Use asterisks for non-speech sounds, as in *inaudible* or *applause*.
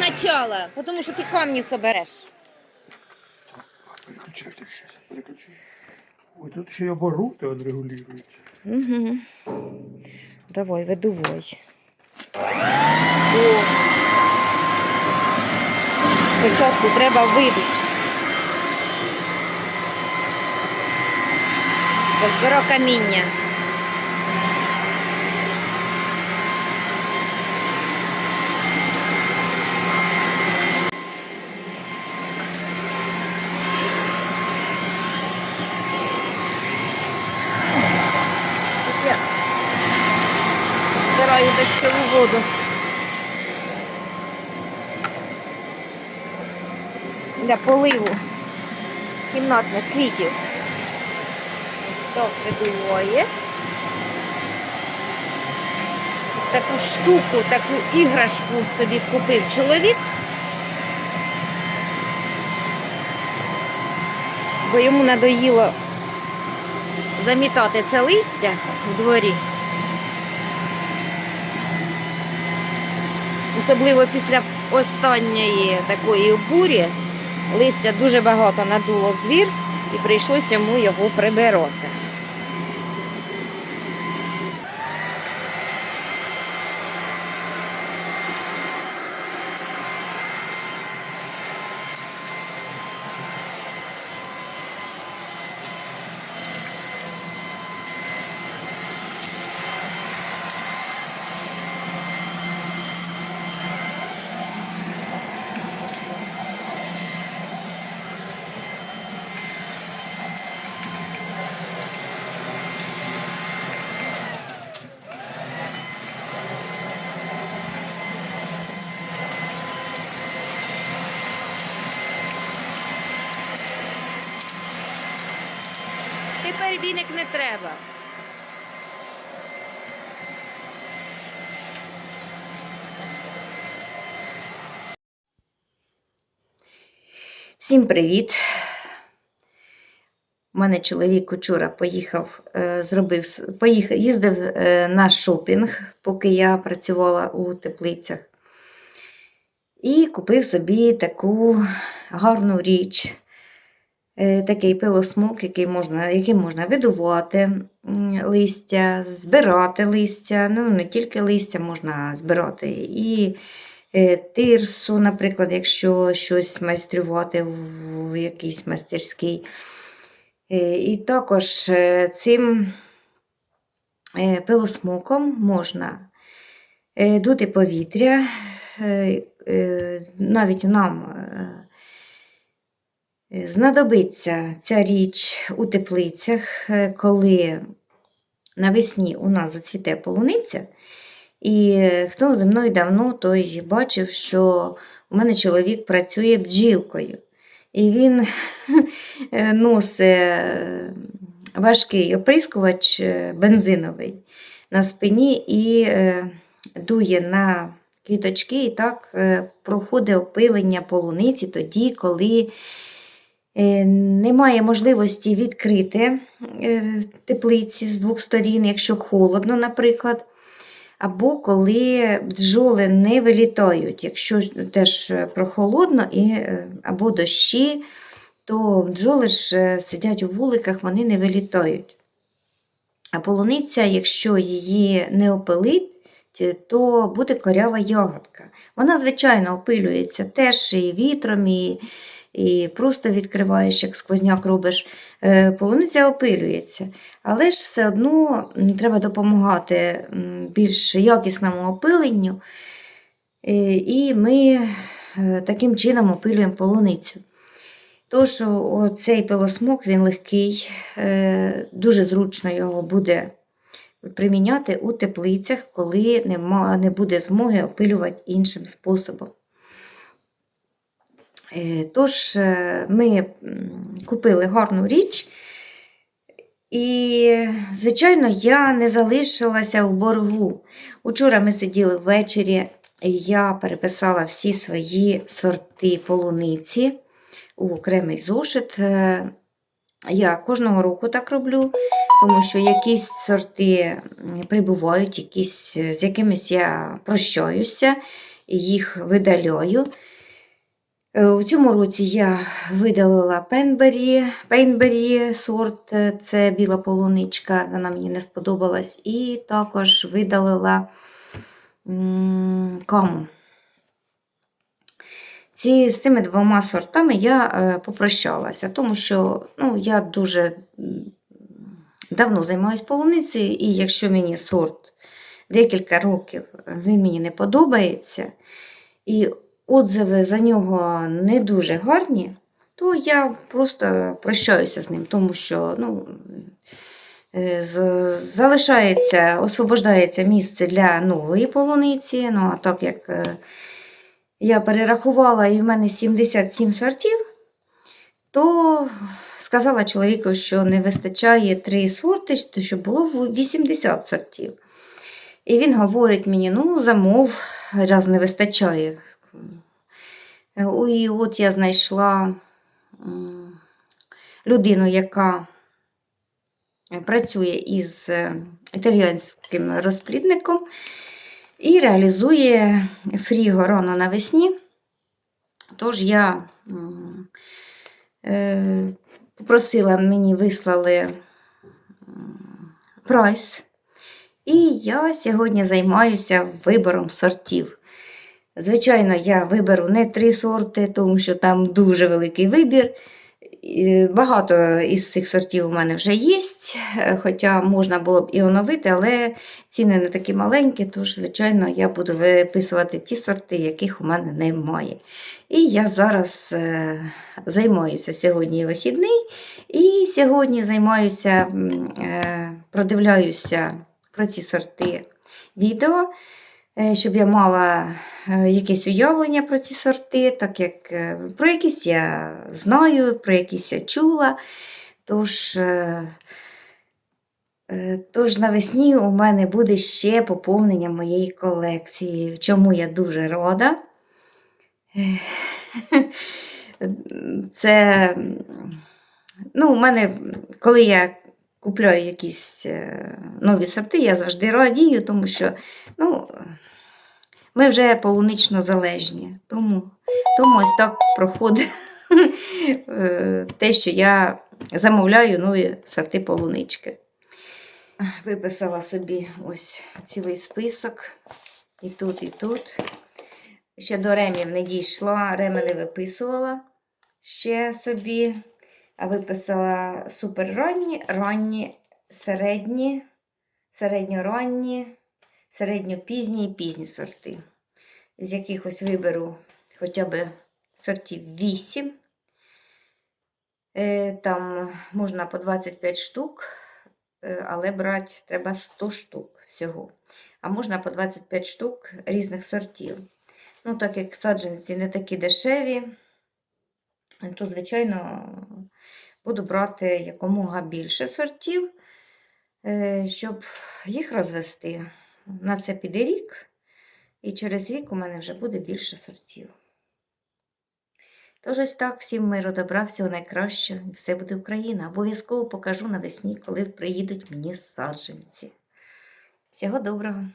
переключала, тому що ти камні все береш. Переключайте сейчас, переключу. Ой, тут ще й обороти відрегулюються. Угу. Давай, видувай. О. Спочатку треба видути. Розберо каміння. Тут я збираю дощову воду. Для поливу кімнатних квітів. Ось так видуває. Ось таку штуку, таку іграшку собі купив чоловік. Бо йому надоїло замітати це листя у дворі. Особливо після останньої такої бурі листя дуже багато надуло в двір і прийшлося йому його прибирати. Тепер віник не треба. Всім привіт! У мене чоловік вчора поїхав, е, зробив, поїхав, їздив е, на шопінг, поки я працювала у теплицях. І купив собі таку гарну річ. Е, Такий пилосмок, який можна, яким можна видувати листя, збирати листя. Ну, не тільки листя можна збирати, і е, тирсу, наприклад, якщо щось майструвати в якійсь майстерській. Е, І також цим пилосмоком можна дути повітря, навіть нам знадобиться ця річ у теплицях, е, коли навесні у нас зацвіте полуниця. І е, хто зі мною давно, той бачив, що у мене чоловік працює бджілкою. І він *laughs* е, носить е, важкий оприскувач е, бензиновий на спині і е, дує на квіточки, і так е, проходить опилення полуниці тоді, коли е, немає можливості відкрити е, теплиці з двох сторін, якщо холодно, наприклад. Або коли бджоли не вилітають, якщо теж е, прохолодно і, е, або дощі, то бджоли ж е, сидять у вуликах, вони не вилітають. А полуниця, якщо її не опилить, то буде корява ягодка. Вона, звичайно, опилюється теж і вітром, і, і просто відкриваєш, як сквозняк робиш. Е, Полуниця опилюється. Але ж все одно треба допомагати більш якісному опиленню. Е, І ми е, таким чином опилюємо полуницю. Тож цей пилосмок він легкий, дуже зручно його буде приміняти у теплицях, коли не буде змоги опилювати іншим способом. Е, Тож е, ми купили гарну річ. І, звичайно, я не залишилася в боргу. Учора ми сиділи ввечері, і я переписала всі свої сорти полуниці у окремий зошит. Е, Я кожного року так роблю, тому що якісь сорти прибувають, якісь, з якимись я прощаюся, їх видаляю. Е, У цьому році я видалила пенбері, пейнбері сорт, е, це біла полуничка, вона мені не сподобалась. І також видалила каму. Ці, з цими двома сортами я е, попрощалася, тому що ну, я дуже давно займаюся полуницею, і якщо мені сорт декілька років він мені не подобається, і отзиви за нього не дуже гарні, то я просто прощаюся з ним, тому що ну, е, залишається, освобождається місце для нової полуниці. Ну, а так як е, я перерахувала і в мене 77 сортів, то сказала чоловіку, що не вистачає 3 сорти, щоб було 80 сортів. І він говорить мені: ну, замов, раз не вистачає. Е, І от я знайшла людину, яка працює із е, італіянським розплідником і реалізує фріго рано навесні. Тож я е, попросила, мені вислали прайс. І я сьогодні займаюся вибором сортів. Звичайно, я виберу не три сорти, тому що там дуже великий вибір. Багато із цих сортів у мене вже є, хоча можна було б і оновити, але ціни не такі маленькі, тож, звичайно, я буду виписувати ті сорти, яких у мене немає. І я зараз е, займаюся сьогодні вихідний, і сьогодні займаюся, е, продивляюся про ці сорти відео, щоб я мала е, якесь уявлення про ці сорти, так як е, про якісь я знаю, про якісь я чула. Тож, е, е, тож навесні у мене буде ще поповнення моєї колекції, чому я дуже рада. Е, *laughs* Це, ну, у мене, коли я купляю якісь е, нові сорти, я завжди радію, тому що ну, ми вже полунично залежні. Тому, тому ось так проходить *laughs* е, те, що я замовляю нові сорти полунички. Виписала собі ось цілий список. І тут, і тут. Ще до ремів не дійшла, реми не виписувала ще собі, а виписала суперранні, ранні, середні, середньоранні, середньопізні і пізні сорти. З якихось виберу хоча б сортів 8. Е, Там можна по 25 штук, е, але брати треба 100 штук всього. А можна по 25 штук різних сортів. Ну, так як саджанці не такі дешеві, то, звичайно, буду брати якомога більше сортів, щоб їх розвести. На це піде рік, і через рік у мене вже буде більше сортів. Тож ось так, всім миру, добра, всього найкращого, і все буде Україна. Обов'язково покажу навесні, коли приїдуть мені саджанці. Всього доброго!